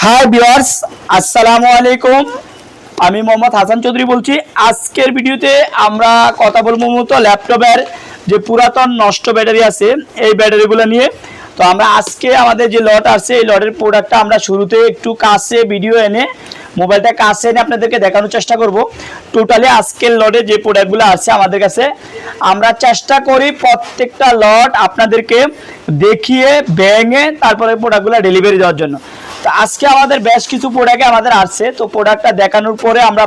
Hi viewers আসসালামু আলাইকুম। আমি মোহাম্মদ হাসান চৌধুরী বলছি। আজকের ভিডিওতে আমরা কথা বলব মূলত ল্যাপটপের যে পুরাতন নষ্ট ব্যাটারি আছে, এই ব্যাটারিগুলো নিয়ে। তো আমরা আজকে আমাদের যে লট আছে, এই লটের প্রোডাক্টটা আমরা শুরুতে একটু কাছে ভিডিও এনে মোবাইলটা কাছে এনে আপনাদেরকে দেখানোর চেষ্টা করব। টোটালি আজকের লটে যে প্রোডাক্টগুলো আছে আমাদের কাছে, আমরা চেষ্টা করি প্রত্যেকটা লট আপনাদেরকে দেখিয়ে, ভেঙে, তারপরে প্রোডাক্টগুলো ডেলিভারি দেওয়ার জন্য। আজকে আমাদের বেশ কিছু প্রোডাক্ট আমাদের আসছে। তো প্রোডাক্টটা দেখানোর পরে আমরা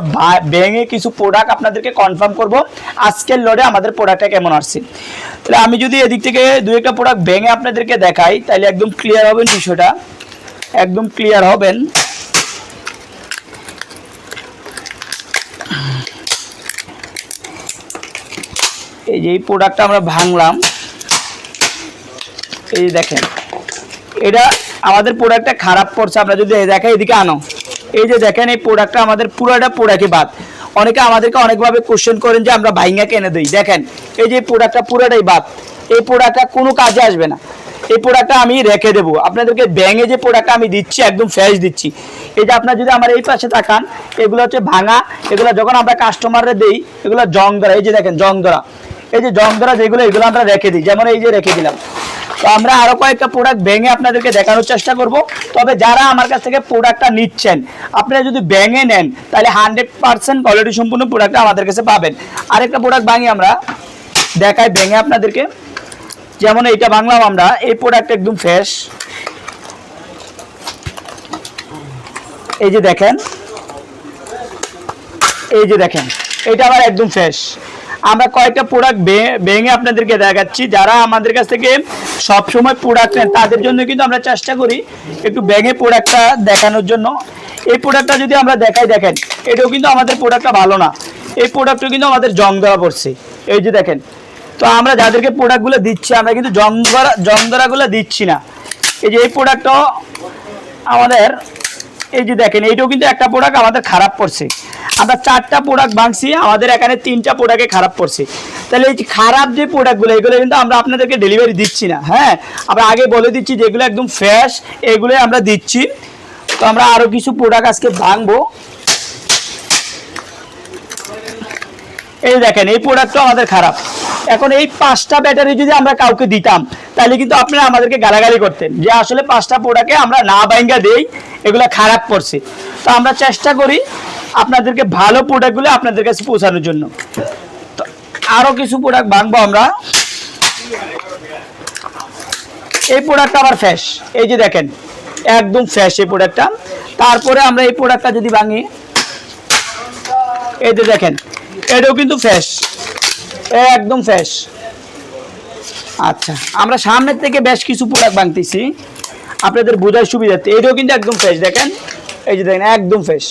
ভেঙে কিছু প্রোডাক্ট আপনাদেরকে কনফার্ম করব আজকের লড়ে আমাদের প্রোডাক্টটা কেমন আসছে। তাহলে আমি যদি এদিক থেকে দু একটা প্রোডাক্ট ভেঙে আপনাদেরকে দেখাই, তাহলে একদম ক্লিয়ার হবেন বিষয়টা। একদম ক্লিয়ার হবেন। এই যে এই প্রোডাক্টটা আমরা ভাঙলাম। এই দেখেন, এটা আমাদের প্রোডাক্টটা খারাপ পড়ছে আমরা যদি দেখেন এদিকে আনো। এই যে দেখেন, এই প্রোডাক্টটা আমাদের পুরোটা প্রোডাক্টে বাদ। অনেকে আমাদেরকে অনেকভাবে কোশ্চেন করেন যে, আমরা ভাইঙ্গা কেনে দিই? দেখেন, এই যে প্রোডাক্টটা পুরোটাই বাদ। এই প্রোডাক্টটা কোনো কাজে আসবে না। এই প্রোডাক্টটা আমি রেখে দেবো। আপনাদেরকে ব্যাঙে যে প্রোডাক্টটা আমি দিচ্ছি, একদম ফ্রেশ দিচ্ছি। যে আপনার যদি আমার এই পাশে তাকান, এগুলো হচ্ছে ভাঙা। এগুলো যখন আমরা কাস্টমাররা দিই, এগুলো জং ধরা। এই যে দেখেন, জং ধরা। এই যে জং ধরা যেগুলো, এগুলো আমরা রেখে দিই। যেমন এই যে রেখে দিলাম। তো আমরা আরও কয়েকটা প্রোডাক্ট ভেঙে আপনাদেরকে দেখানোর চেষ্টা করব। তবে যারা আমার কাছ থেকে প্রোডাক্টটা নিচ্ছেন, আপনারা যদি ভেঙে নেন, তাহলে হান্ড্রেড পার্সেন্ট কোয়ালিটি সম্পূর্ণ প্রোডাক্টটা আমাদের কাছে পাবেন। আরেকটা প্রোডাক্ট ভাঙি আমরা দেখাই ভেঙে আপনাদেরকে। যেমন এইটা বাংলাম আমরা, এই প্রোডাক্ট একদম ফ্রেশ এই যে দেখেন, এই যে দেখেন এটা আবার একদম ফ্রেশ আমরা কয়েকটা প্রোডাক্ট ভেঙে আপনাদেরকে দেখাচ্ছি। যারা আমাদের কাছ থেকে সব সময় প্রোডাক্ট নেন, তাদের জন্য কিন্তু আমরা চেষ্টা করি একটু ভেঙে প্রোডাক্টটা দেখানোর জন্য। এই প্রোডাক্টটা যদি আমরা দেখাই, দেখেন, এটাও কিন্তু আমাদের প্রোডাক্টটা ভালো না। এই প্রোডাক্টও কিন্তু আমাদের জং ধরা পড়ছে। এই যে দেখেন, তো আমরা যাদেরকে প্রোডাক্টগুলো দিচ্ছি, আমরা কিন্তু জং ধরা জং ধরাগুলো দিচ্ছি না। এই যে এই প্রোডাক্টটাও আমাদের, এই যে দেখেন, এইটাও কিন্তু একটা প্রোডাক্ট আমাদের খারাপ পড়ছে। আমরা চারটা প্রোডাক্ট ভাঙছি, আমাদের এখানে তিনটা প্রোডাক্টে খারাপ পড়ছে। তাহলে এই খারাপ যে প্রোডাক্টগুলো এগুলো কিন্তু আমরা আপনাদেরকে ডেলিভারি দিচ্ছি না হ্যাঁ? আমরা আগে বলে দিচ্ছি যেগুলো একদম ফ্রেশ এগুলোই আমরা দিচ্ছি। তো আমরা আরও কিছু প্রোডাক্ট আজকে ভাঙবো। এই দেখেন, এই প্রোডাক্টটা আমাদের খারাপ। এখন এই পাঁচটা ব্যাটারি যদি আমরা কাউকে দিতাম, তাহলে কিন্তু আপনারা আমাদেরকে গালাগালি করতেন যে আসলে পাঁচটা প্রোডাক্টে আমরা না বাইঙ্গা দেই, এগুলো খারাপ পড়ছে। তো আমরা চেষ্টা করি আপনাদেরকে ভালো প্রোডাক্টগুলো আপনাদের কাছে পৌঁছানোর জন্য। তো আরও কিছু প্রোডাক্ট ভাঙবো আমরা। এই প্রোডাক্টটা আবার ফ্রেশ এই যে দেখেন, একদম ফ্রেশ এই প্রোডাক্টটা তারপরে আমরা এই প্রোডাক্টটা যদি ভাঙি, এই যে দেখেন, এটাও কিন্তু ফ্রেশ একদম ফ্রেশ আচ্ছা আমরা সামনের থেকে বেশ কিছু প্রোডাক্ট ভাঙতেছি। আপনাদের বোঝার সুবিধার্থে। এটাও কিন্তু একদম ফ্রেশ দেখেন। এই যে দেখেন, একদম ফ্রেশ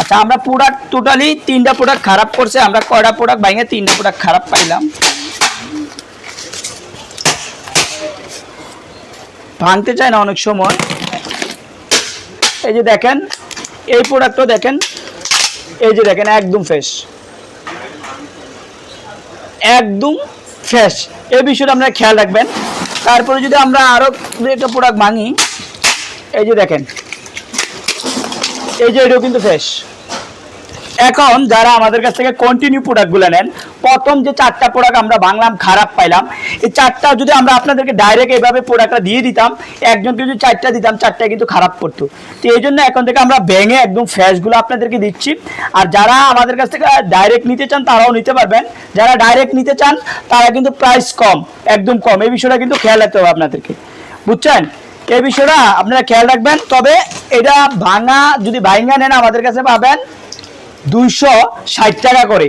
আচ্ছা আমরা প্রোডাক্ট টোটালি তিনটা প্রোডাক্ট খারাপ করছে, আমরা কয়টা প্রোডাক্ট ভাঙে তিনটা প্রোডাক্ট খারাপ পাইলাম? ভাঙতে চায় না অনেক সময়। এই যে দেখেন, এই প্রোডাক্টও দেখেন, এই যে দেখেন, একদম ফ্রেশ একদম ফ্রেশ এই বিষয়টা আপনারা খেয়াল রাখবেন। তারপরে যদি আমরা আরও একটা প্রোডাক্ট ভাঙি, এই যে দেখেন এই যে এটাও কিন্তু ফ্রেশ এখন যারা আমাদের কাছ থেকে কন্টিনিউ প্রোডাক্টগুলো নেন, প্রথম যে চারটা প্রোডাক্ট আমরা বাংলাম খারাপ পাইলাম, এই চারটা যদি আমরা আপনাদেরকে ডাইরেক্ট এইভাবে প্রোডাক্টটা দিয়ে দিতাম, একজনকে যদি চারটা দিতাম, চারটা কিন্তু খারাপ করতো। তো এই জন্য এখন থেকে আমরা ভেঙে একদম ফ্রেশগুলো আপনাদেরকে দিচ্ছি। আর যারা আমাদের কাছ থেকে ডাইরেক্ট নিতে চান, তারাও নিতে পারবেন। যারা ডাইরেক্ট নিতে চান, তারা কিন্তু প্রাইস কম, একদম কম। এই বিষয়টা কিন্তু খেয়াল রাখতে হবে আপনাদেরকে। বুঝছেন? এই বিষয়টা আপনারা খেয়াল রাখবেন। তবে এটা ভাঙা যদি ভাঙা নেন আমাদের কাছে পাবেন দুইশো ষাট টাকা করে।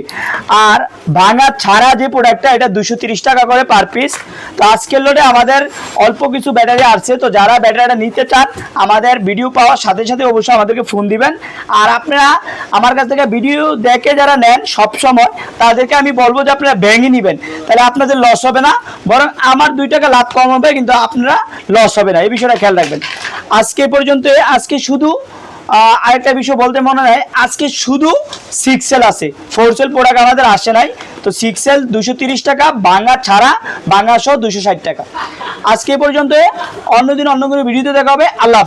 আর ভাঙা ছাড়া যে প্রোডাক্টটা এটা দুশো তিরিশ টাকা করে পার পিস তো আজকের লোডে আমাদের অল্প কিছু ব্যাটারি আসছে। তো যারা ব্যাটারিটা নিতে চান, আমাদের ভিডিও পাওয়ার সাথে সাথে অবশ্যই আমাদেরকে ফোন দিবেন। আর আপনারা আমার কাছ থেকে ভিডিও দেখে যারা নেন সব সময়, তাদেরকে আমি বলব যে আপনারা ভেঙে নেবেন। তাহলে আপনাদের লস হবে না। বরং আমার দুই টাকা লাভ কম হবে, কিন্তু আপনারা লস হবে না। এই বিষয়টা খেয়াল রাখবেন। আজকে পর্যন্ত, আজকে শুধু আরেকটা বিষয় বলতে মনে হয়, আজকে শুধু সিক্স সেল আছে। ফোর সেল প্রোডাক্ট আমাদের আসে নাই। তো সিক্স সেল দুশো তিরিশ টাকা, বাংলা ছাড়া বাংলা সহ দুশো ষাট টাকা। আজকে পর্যন্ত, অন্যদিন অন্য কোনো ভিডিওতে দেখা হবে। আল্লাহ।